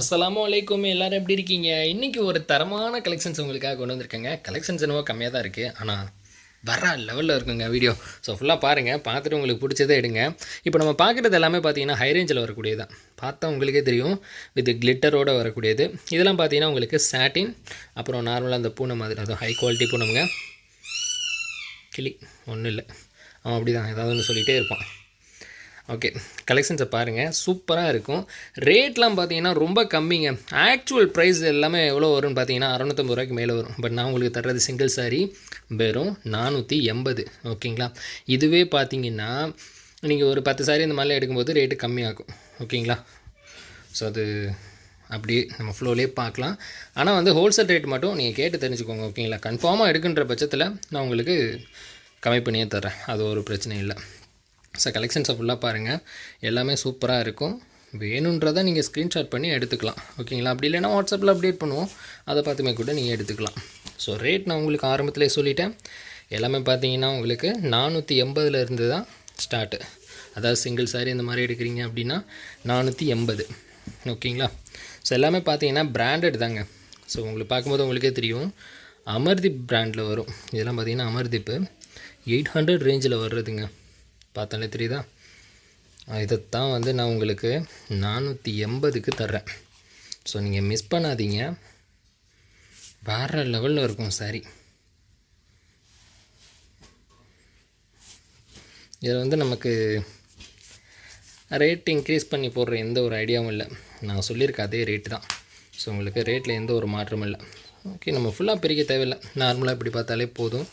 அஸ்ஸலாமு வலைக்கும் எல்லாரும் எப்படி இருக்கீங்க? இன்றைக்கி ஒரு தரமான கலெக்ஷன்ஸ் உங்களுக்காக கொண்டு வந்திருக்கேங்க. கலெக்ஷன்ஸ் என்னவோ கம்மியாக தான் இருக்குது ஆனால் வர லெவலில் இருக்குங்க வீடியோ ஸோ ஃபுல்லாக பாருங்கள் பார்த்துட்டு உங்களுக்கு பிடிச்சதே எடுங்க. இப்போ நம்ம பார்க்குறது எல்லாமே பார்த்தீங்கன்னா ஹை ரேஞ்சில் வரக்கூடியது தான் பார்த்தா உங்களுக்கே தெரியும். வித் கிளிட்டரோடு வரக்கூடியது. இதெல்லாம் பார்த்தீங்கன்னா உங்களுக்கு சாட்டின் அப்புறம் நார்மலாக அந்த பூனை மாதிரி அதுவும் ஹை குவாலிட்டி பூனைங்க. கிளி ஒன்றும் இல்லை. அவன் அப்படி தான் ஏதாவது ஒன்று சொல்லிகிட்டே இருப்பான். ஓகே கலெக்ஷன்ஸை பாருங்கள் சூப்பராக இருக்கும். ரேட்லாம் பார்த்தீங்கன்னா ரொம்ப கம்மிங்க. ஆக்சுவல் ப்ரைஸ் எல்லாமே எவ்வளோ வரும்னு பார்த்தீங்கன்னா அறநூற்றம்பது ரூபாய்க்கு மேலே வரும். பட் நான் உங்களுக்கு தர்றது சிங்கிள் சாரி வெறும் நானூற்றி எண்பது. ஓகேங்களா இதுவே பார்த்தீங்கன்னா நீங்கள் ஒரு பத்து சாரி இந்த மாதிரிலாம் எடுக்கும்போது ரேட்டு கம்மியாகும். ஓகேங்களா ஸோ அது அப்படியே நம்ம ஃப்ளோலேயே பார்க்கலாம் ஆனால் வந்து ஹோல்சேல் ரேட் மட்டும் நீங்கள் கேட்டு தெரிஞ்சுக்கோங்க. ஓகேங்களா கன்ஃபார்மாக எடுக்கின்ற பட்சத்தில் நான் உங்களுக்கு கம்மி பண்ணியே தரேன் அது ஒரு பிரச்சனையும் இல்லை. ஸோ கலெக்ஷன்ஸை ஃபுல்லாக பாருங்கள் எல்லாமே சூப்பராக இருக்கும். வேணுன்றதை நீங்கள் ஸ்க்ரீன்ஷாட் பண்ணி எடுத்துக்கலாம். ஓகேங்களா அப்படி இல்லைன்னா வாட்ஸ்அப்பில் அப்டேட் பண்ணுவோம். அதை பார்த்துமே கூட நீங்கள் எடுத்துக்கலாம். ஸோ ரேட் நான் உங்களுக்கு ஆரம்பத்திலே சொல்லிட்டேன். எல்லாமே பார்த்தீங்கன்னா உங்களுக்கு நானூற்றி எண்பதுலேருந்து தான் ஸ்டார்ட்டு அதாவது சிங்கிள் சாரி இந்த மாதிரி எடுக்கிறீங்க அப்படின்னா நானூற்றி எண்பது. ஓகேங்களா ஸோ எல்லாமே பார்த்தீங்கன்னா பிராண்டட் தாங்க. ஸோ உங்களுக்கு பார்க்கும்போது உங்களுக்கே தெரியும். அமர்தீப் பிராண்டில் வரும். இதெல்லாம் பார்த்தீங்கன்னா அமர்தீப்பு. எயிட் ஹண்ட்ரட் ரேஞ்சில் வர்றதுங்க. பார்த்தாலே தெரியுதா? இதைத்தான் வந்து நான் உங்களுக்கு நானூற்றி எண்பதுக்கு தர்றேன். ஸோ நீங்கள் மிஸ் பண்ணாதீங்க. வேறு லெவலில் இருக்கும் சாரி இதில் வந்து நமக்கு ரேட் இன்க்ரீஸ் பண்ணி போடுற எந்த ஒரு ஐடியாவும் இல்லை. நான் சொல்லியிருக்க அதே ரேட்டு தான். ஸோ உங்களுக்கு ரேட்டில் எந்த ஒரு மாற்றமும் இல்லை. ஓகே நம்ம ஃபுல்லாக பிரிக்க தேவையில்லை. நார்மலாக இப்படி பார்த்தாலே போதும்.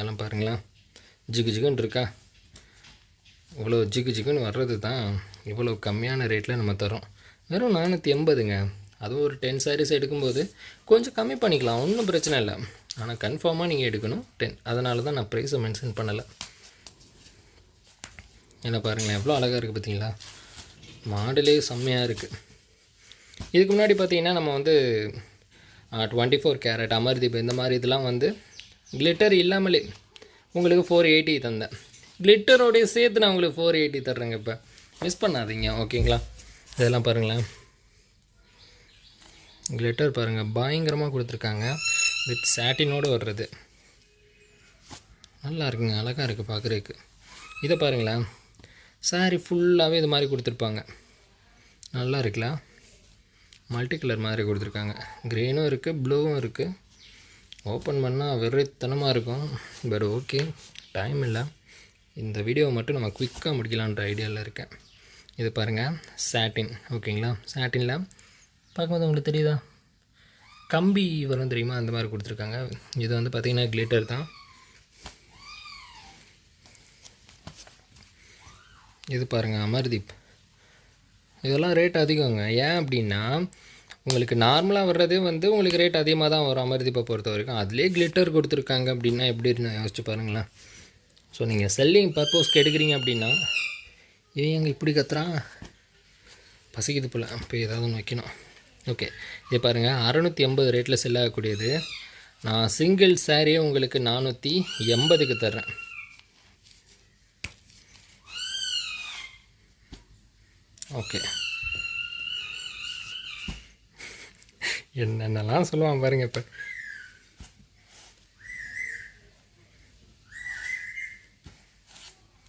எல்லாம் பாருங்களேன். ஜிகு ஜிகுன்னு இருக்கா? இவ்வளோ ஜிகு ஜிகுன்னு வர்றது தான் இவ்வளோ கம்மியான ரேட்டில் நம்ம தரோம் வெறும் நானூற்றி எண்பதுங்க. அதுவும் ஒரு டென் சாரீஸ் எடுக்கும்போது கொஞ்சம் கம்மி பண்ணிக்கலாம். ஒன்றும் பிரச்சனை இல்லை. ஆனால் கன்ஃபார்மாக நீங்கள் எடுக்கணும். டென் அதனால தான் நான் ப்ரைஸை மென்ஷன் பண்ணலை. என்ன பாருங்களேன் எவ்வளோ அழகாக இருக்குது பார்த்தீங்களா மாடலே செம்மையாக இருக்குது இதுக்கு முன்னாடி பார்த்தீங்கன்னா நம்ம வந்து டுவெண்ட்டி ஃபோர் கேரட் அமர்தீப் இந்த மாதிரி இதெல்லாம் வந்து கிளிட்டர் இல்லாமலே உங்களுக்கு ஃபோர் எயிட்டி தந்தேன். கிளிட்டரோடைய சேர்த்து நான் உங்களுக்கு ஃபோர் எயிட்டி தர்றேங்க இப்போ. மிஸ் பண்ணாதீங்க ஓகேங்களா இதெல்லாம் பாருங்களேன். கிளிட்டர் பாருங்கள் பயங்கரமாக கொடுத்துருக்காங்க. வித் சாட்டினோடு வர்றது. நல்லா இருக்குங்க அழகாக இருக்குது பார்க்குறதுக்கு இதை பாருங்களேன். சாரி ஃபுல்லாகவே இது மாதிரி கொடுத்துருப்பாங்க. நல்லா இருக்குல்ல? மல்டி கலர் மாதிரி கொடுத்துருக்காங்க. க்ரீனும் இருக்குது ப்ளூவும் இருக்குது ஓப்பன் பண்ணால் வெறித்தனமாக இருக்கும் பட் ஓகே டைம் இல்லை. இந்த வீடியோவை மட்டும் நம்ம குயிக்காக முடிக்கலான்ற ஐடியாவில் இருக்கேன். இது பாருங்கள் சாட்டின் ஓகேங்களா சாட்டினில் பார்க்கும்போது உங்களுக்கு தெரியுதா? கம்பி வரும் தெரியுமா? அந்த மாதிரி கொடுத்துருக்காங்க. இது வந்து பார்த்திங்கன்னா கிளிட்டர் தான். இது பாருங்கள் அமர்தீப். இதெல்லாம் ரேட் அதிகங்க. ஏன் அப்படின்னா உங்களுக்கு நார்மலாக வர்றதே வந்து உங்களுக்கு ரேட் அதிகமாக தான் வரும் அமர்தீப்பை பொறுத்த வரைக்கும் அதிலே கிளிட்டர் கொடுத்துருக்காங்க அப்படின்னா எப்படி யோசிச்சு பாருங்களேன். ஸோ நீங்கள் செல்லிங் பர்பஸ்க்கு எடுக்கிறீங்க அப்படின்னா ஏன் எங்க இப்படி கத்துறான்? பசிக்குது போல். இப்போ ஏதாவது ஒன்று வைக்கணும். ஓகே இது பாருங்கள் அறநூற்றி எண்பது ரேட்டில் செல் ஆகக்கூடியது. நான் சிங்கிள் சாரியே உங்களுக்கு நானூற்றி எண்பதுக்கு தர்றேன். ஓகே என்னென்னலாம் சொல்லுவான் பாருங்கள் இப்போ.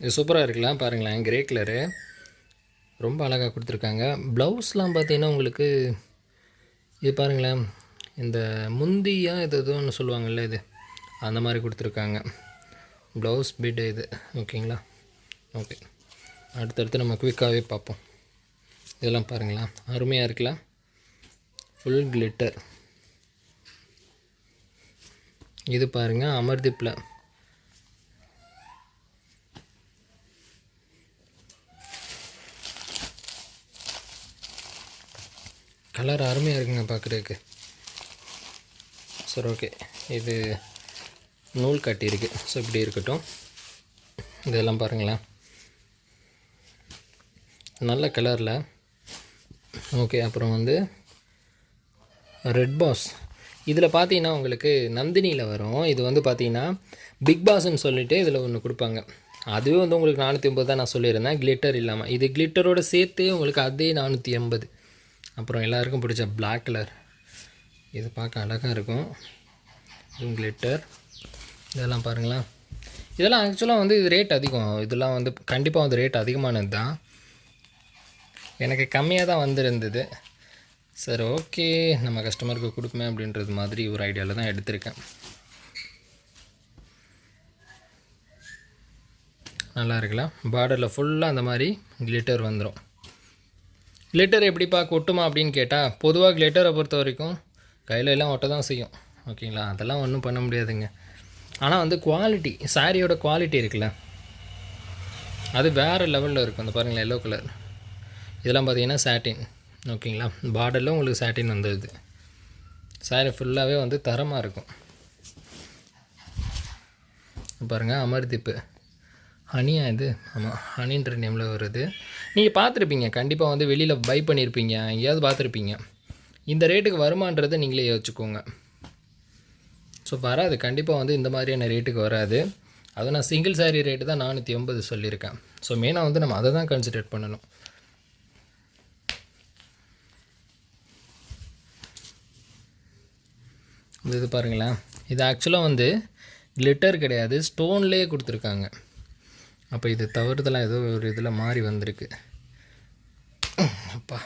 இது சூப்பராக இருக்கலாம் பாருங்களேன் கிரே கலரு ரொம்ப அழகாக கொடுத்துருக்காங்க. ப்ளவுஸ்லாம் பார்த்தீங்கன்னா உங்களுக்கு இது பாருங்களேன் இந்த முந்தியாக இது எதுவும் ஒன்று சொல்லுவாங்கள்ல இது அந்த மாதிரி கொடுத்துருக்காங்க. ப்ளவுஸ் பிட் இது ஓகேங்களா ஓகே அடுத்தடுத்து நம்ம குயிக்காகவே பார்ப்போம். இதெல்லாம் பாருங்களேன் அருமையாக இருக்கலாம். ஃபுல் கிளிட்டர் இது பாருங்கள் அமர்திப்பில். கலர் அருமையாக இருக்குங்க பார்க்குறதுக்கு சரி ஓகே இது நூல் கட்டியிருக்கு ஸோ இப்படி இருக்கட்டும். இதெல்லாம் பாருங்களேன். நல்ல கலரில். ஓகே அப்புறம் வந்து ரெட் பாஸ் இதில் பார்த்தீங்கன்னா உங்களுக்கு நந்தினியில் வரும். இது வந்து பார்த்தீங்கன்னா பிக் பாஸ்ன்னு சொல்லிவிட்டு இதில் ஒன்று கொடுப்பாங்க. அதுவே வந்து உங்களுக்கு நானூற்றி ஐம்பது தான் நான் சொல்லியிருந்தேன். கிளிட்டர் இல்லாமல் இது கிளிட்டரோட சேர்த்தே உங்களுக்கு அதே நானூற்றி எண்பது. அப்புறம் எல்லாருக்கும் பிடிச்ச பிளாக் கலர் இது பார்க்க அழகாக இருக்கும். இதுவும் கிளிட்டர் இதெல்லாம் பாருங்களேன். இதெல்லாம் ஆக்சுவலாக வந்து இது ரேட் அதிகம். இதெல்லாம் வந்து கண்டிப்பாக வந்து ரேட் அதிகமானது தான் எனக்கு கம்மியாக தான் வந்திருந்தது. சரி ஓகே நம்ம கஸ்டமருக்கு கொடுப்போமே அப்படின்றது மாதிரி ஒரு ஐடியாவில் தான் எடுத்திருக்கேன். நல்லா இருக்குல்ல? பார்டரில் ஃபுல்லாக அந்த மாதிரி கிளிட்டர் வந்துடும் கிளிட்டர் எப்படிப்பா கொட்டுமா அப்படின்னு கேட்டால் பொதுவாக கிளிட்டரை பொறுத்த வரைக்கும் கையில் எல்லாம் ஒட்ட தான் செய்யும். ஓகேங்களா அதெல்லாம் ஒன்றும் பண்ண முடியாதுங்க. ஆனால் வந்து குவாலிட்டி சாரியோட குவாலிட்டி இருக்குல்ல? அது வேறு லெவலில் இருக்கும். அந்த பாருங்களேன் எல்லோ கலர் இதெல்லாம் பார்த்தீங்கன்னா சாட்டின் ஓகேங்களா பார்டரில் உங்களுக்கு சாட்டின் வந்துடுது சாரி ஃபுல்லாகவே வந்து தரமாக இருக்கும். பாருங்கள் அமர்திப்பு. ஹனியா இது? ஆமாம் ஹனின்ற நேமில் வருது. நீங்கள் பார்த்துருப்பீங்க கண்டிப்பாக வந்து வெளியில் பை பண்ணியிருப்பீங்க எங்கேயாவது பார்த்துருப்பீங்க. இந்த ரேட்டுக்கு வருமானன்றதை நீங்களே யோசிச்சுக்கோங்க. ஸோ வராது. கண்டிப்பாக வந்து இந்த மாதிரியான ரேட்டுக்கு வராது. அதுவும் நான் சிங்கிள் சாரீ ரேட்டு தான் நானூற்றி எண்பது சொல்லியிருக்கேன். ஸோ மெயினாக வந்து நம்ம அதை தான் கன்சிடர் பண்ணணும். இது பாருங்களேன். இது ஆக்சுவலாக வந்து கிளிட்டர் கிடையாது. ஸ்டோன்லேயே கொடுத்துருக்காங்க. அப்போ இது தவறுதலாக ஏதோ ஒரு இதில் மாறி வந்திருக்கு. அப்பா.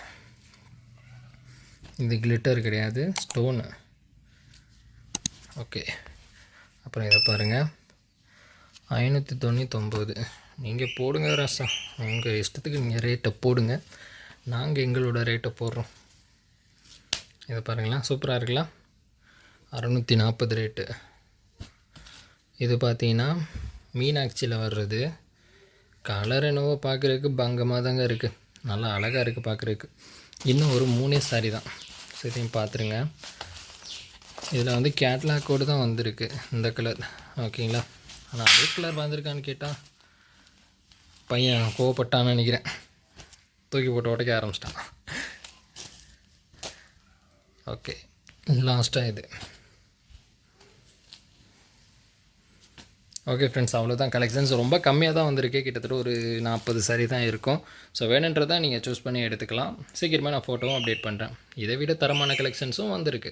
இது கிளிட்டர் கிடையாது ஸ்டோனு ஓகே அப்புறம் இதை பாருங்கள் ஐநூற்றி தொண்ணூத்தொம்பது. நீங்கள் போடுங்க ரசம் உங்கள் இஷ்டத்துக்கு நீங்கள் ரேட்டை போடுங்க. நாங்கள் எங்களோட ரேட்டை போடுறோம். இதை பாருங்களா சூப்பராக இருக்குல்ல? அறநூற்றி நாற்பது ரேட்டு இது பார்த்தீங்கன்னா மீனாட்சியில் வர்றது கலர் என்னவோ பார்க்குறதுக்கு பங்கமாக தாங்க இருக்குது நல்லா அழகாக இருக்குது பார்க்குறதுக்கு. இன்னும் ஒரு மூணே சாரி தான். சரியும் பார்த்துருங்க. இதில் வந்து கேட்லாக் கோடு தான் வந்திருக்கு. இந்த கலர் ஓகேங்களா ஆனால் அதே கலர் வந்திருக்கான்னு கேட்டால் பையன் கோவப்பட்டான்னு நினைக்கிறேன். தூக்கி போட்டு உடைக்க ஆரம்பிச்சிட்டான். ஓகே லாஸ்ட்டாக இது. ஓகே ஃப்ரெண்ட்ஸ் அவ்வளோதான் கலெக்ஷன்ஸ் ரொம்ப கம்மியாக தான் வந்திருக்கு. கிட்டத்தட்ட ஒரு நாற்பது சரி தான் இருக்கும். ஸோ வேணுன்றதை நீங்கள் சூஸ் பண்ணி எடுத்துக்கலாம். சீக்கிரமாக நான் ஃபோட்டோவும் அப்டேட் பண்ணுறேன் இதை விட தரமான கலெக்ஷன்ஸும் வந்திருக்கு.